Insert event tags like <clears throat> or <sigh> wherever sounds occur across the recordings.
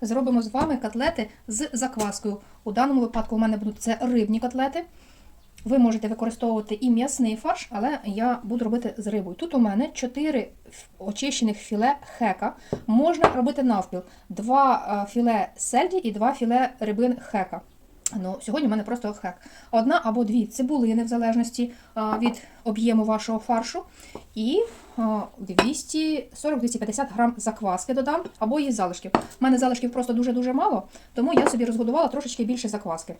зробимо з вами котлети з закваскою. У даному випадку у мене будуть це рибні котлети. Ви можете використовувати і м'ясний фарш, але я буду робити з рибою. Тут у мене 4 очищених філе хека. Можна робити навпіл. Два е, філе сельді і два філе рибин хека. Ну, сьогодні у мене просто хек. Одна або дві цибулини, в залежності від об'єму вашого фаршу. І е, 240-250 грам закваски додам, або її залишків. У мене залишків просто дуже-дуже мало, тому я собі розгодувала трошечки більше закваски.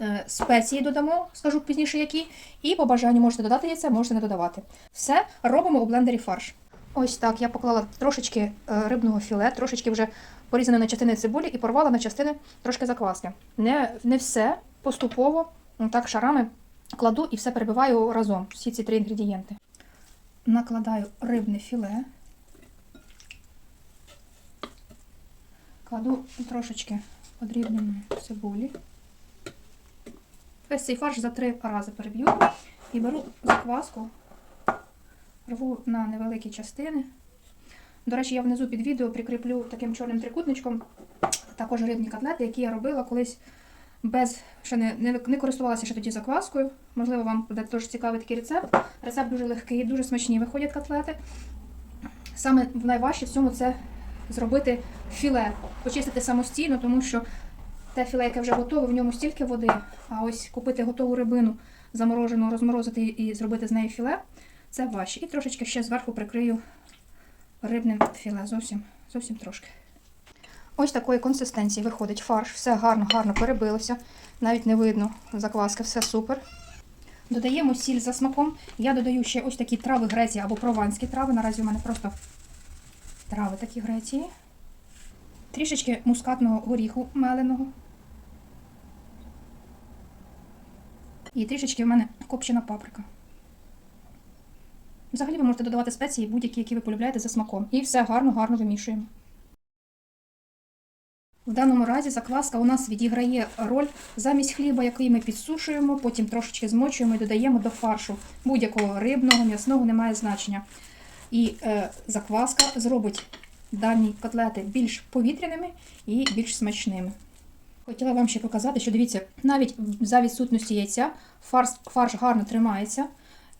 Е, Спеції додамо, скажу пізніше які. І по бажанню можете додати яйце, можете не додавати. Все робимо у блендері фарш. Ось так я поклала трошечки е, рибного філе, трошечки вже порізане на частини цибулі і порвала на частини трошки закваски. Не, не все поступово, так шарами кладу і все перебиваю разом. Всі ці три інгредієнти. Накладаю рибне філе. Кладу трошечки подрібненої цибулі. Весь цей фарш за три рази переб'ю і беру закваску, рву на невеликі частини. До речі, я внизу під відео прикріплю таким чорним трикутничком також рибні котлети, які я робила колись без ще не, не, не користувалася ще тоді закваскою. Можливо, вам буде дуже цікавий такий рецепт. Рецепт дуже легкий, дуже смачні виходять котлети. Саме найважче в цьому це зробити філе, почистити самостійно, тому що те філе, яке вже готове, в ньому стільки води. А ось купити готову рибину, заморожену, розморозити і зробити з неї філе, це важче. І трошечки ще зверху прикрию рибним філе. Зовсім, зовсім трошки. Ось такої консистенції виходить фарш. Все гарно-гарно перебилося. Навіть не видно закваски, все супер. Додаємо сіль за смаком. Я додаю ще ось такі трави Греції або прованські трави. Наразі у мене просто трави такі Греції. Трішечки мускатного горіху меленого. І трішечки в мене копчена паприка. Взагалі ви можете додавати спеції будь-які, які ви полюбляєте за смаком. І все гарно-гарно вимішуємо. В даному разі закваска у нас відіграє роль замість хліба, який ми підсушуємо, потім трошечки змочуємо і додаємо до фаршу. Будь-якого рибного, м'ясного немає значення. І е, закваска зробить дані котлети більш повітряними і більш смачними. Хотіла вам ще показати, що дивіться, навіть за відсутності яйця фарш, фарш гарно тримається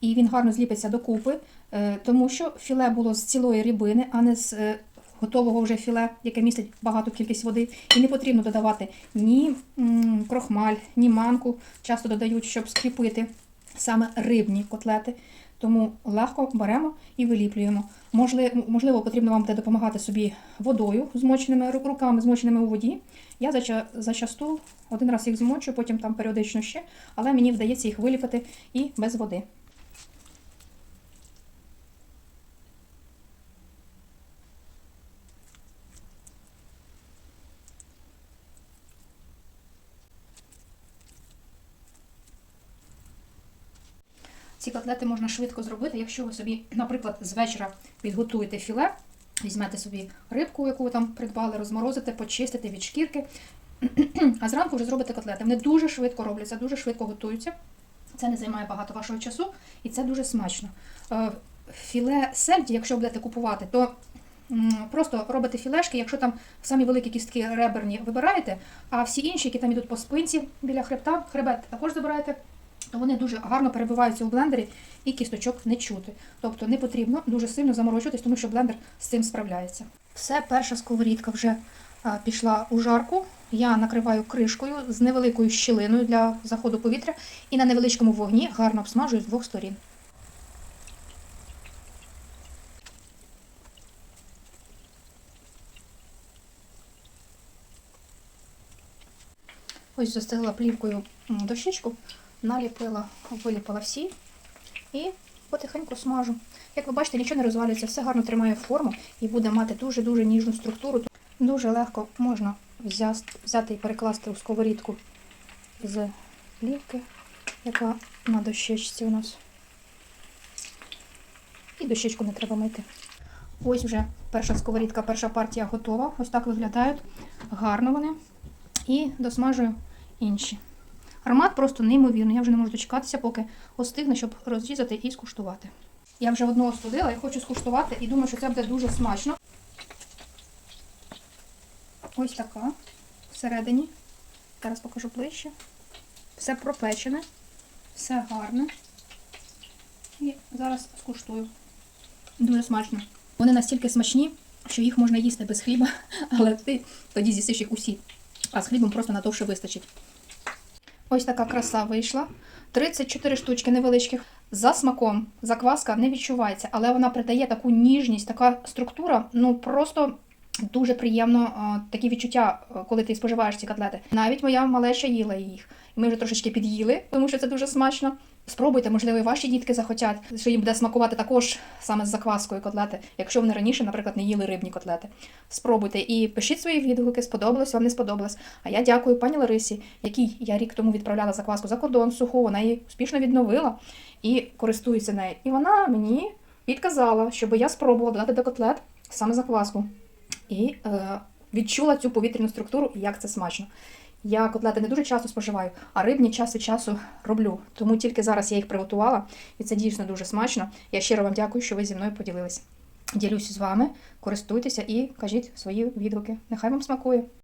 і він гарно зліпиться докупи, е, тому що філе було з цілої рибини, а не з е, готового вже філе, яке містить багату кількість води. І не потрібно додавати ні крохмаль, ні манку. Часто додають, щоб скріпити саме рибні котлети. Тому легко беремо і виліплюємо. Можливо, потрібно вам буде допомагати собі водою, змоченими руками, змоченими у воді. Я зача- зачасту один раз їх змочую, потім там періодично ще, але мені вдається їх виліпити і без води. Ці котлети можна швидко зробити, якщо ви собі, наприклад, з вечора підготуєте філе, візьмете собі рибку, яку ви там придбали, розморозите, почистите від шкірки, <clears throat> а зранку вже зробите котлети. Вони дуже швидко робляться, дуже швидко готуються. Це не займає багато вашого часу і це дуже смачно. Е, Філе сельді, якщо будете купувати, то просто робите філешки, якщо там самі великі кістки реберні вибираєте, а всі інші, які там йдуть по спинці біля хребта, хребет також забираєте вони дуже гарно перебиваються у блендері і кісточок не чути. Тобто не потрібно дуже сильно заморочуватись, тому що блендер з цим справляється. Все, перша сковорідка вже пішла у жарку. Я накриваю кришкою з невеликою щілиною для заходу повітря і на невеличкому вогні гарно обсмажую з двох сторін. Ось застелила плівкою дощечку, наліпила, виліпила всі і потихеньку смажу. Як ви бачите, нічого не розвалюється, все гарно тримає форму і буде мати дуже-дуже ніжну структуру. Дуже легко можна взяти і перекласти у сковорідку з плівки, яка на дощечці у нас. І дощечку не треба мити. Ось вже перша сковорідка, перша партія готова. Ось так виглядають. Гарно вони. І досмажую інші. Аромат просто неймовірний. Я вже не можу дочекатися, поки остигне, щоб розрізати і скуштувати. Я вже одного студила і хочу скуштувати, і думаю, що це буде дуже смачно. Ось така всередині. Зараз покажу ближче. Все пропечене, все гарне. І зараз скуштую. Дуже смачно. Вони настільки смачні, що їх можна їсти без хліба, <laughs> але ти тоді з'їсиш їх усі. А з хлібом просто надовше вистачить. Ось така краса вийшла. 34 штучки невеличких. За смаком закваска не відчувається, але вона придає таку ніжність, така структура, ну просто дуже приємно такі відчуття, коли ти споживаєш ці котлети. Навіть моя малеча їла їх. Ми вже трошечки під'їли, тому що це дуже смачно. Спробуйте, можливо, і ваші дітки захотять, що їм буде смакувати також саме з закваскою котлети, якщо вони раніше, наприклад, не їли рибні котлети. Спробуйте і пишіть свої відгуки, сподобалось вам не сподобалось. А я дякую пані Ларисі, якій я рік тому відправляла закваску за кордон суху. Вона її успішно відновила і користується нею. І вона мені підказала, щоб я спробувала додати до котлет саме закваску. І е, відчула цю повітряну структуру і як це смачно. Я котлети не дуже часто споживаю, а рибні час від часу роблю. Тому тільки зараз я їх приготувала, і це дійсно дуже смачно. Я щиро вам дякую, що ви зі мною поділились. Ділюсь з вами, користуйтеся і кажіть свої відгуки. Нехай вам смакує.